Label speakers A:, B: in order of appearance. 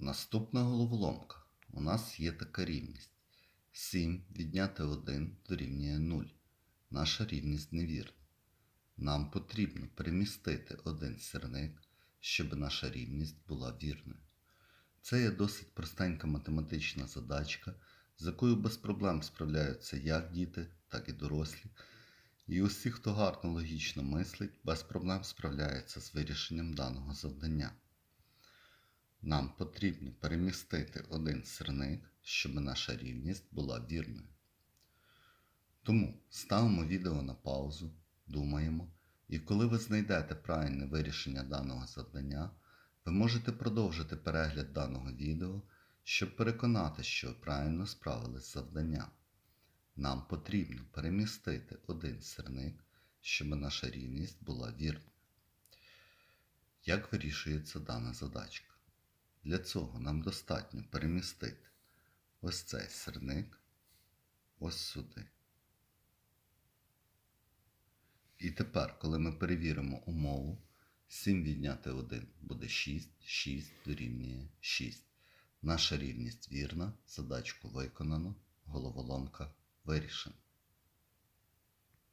A: Наступна головоломка. У нас є така рівність. 7 відняти 1 дорівнює 0. Наша рівність невірна. Нам потрібно перемістити один сірник, щоб наша рівність була вірною. Це є досить простенька математична задачка, з якою без проблем справляються як діти, так і дорослі. І усі, хто гарно логічно мислить, без проблем справляється з вирішенням даного завдання. Нам потрібно перемістити один сирник, щоб наша рівність була вірною. Тому ставимо відео на паузу, думаємо, і коли ви знайдете правильне вирішення даного завдання, ви можете продовжити перегляд даного відео, щоб переконати, що ви правильно справились з завданням. Нам потрібно перемістити один сирник, щоб наша рівність була вірною. Як вирішується дана задачка? Для цього нам достатньо перемістити ось цей сирник ось сюди. І тепер, коли ми перевіримо умову, 7 відняти 1 буде 6, 6 дорівнює 6. Наша рівність вірна, задачку виконано, головоломка вирішена.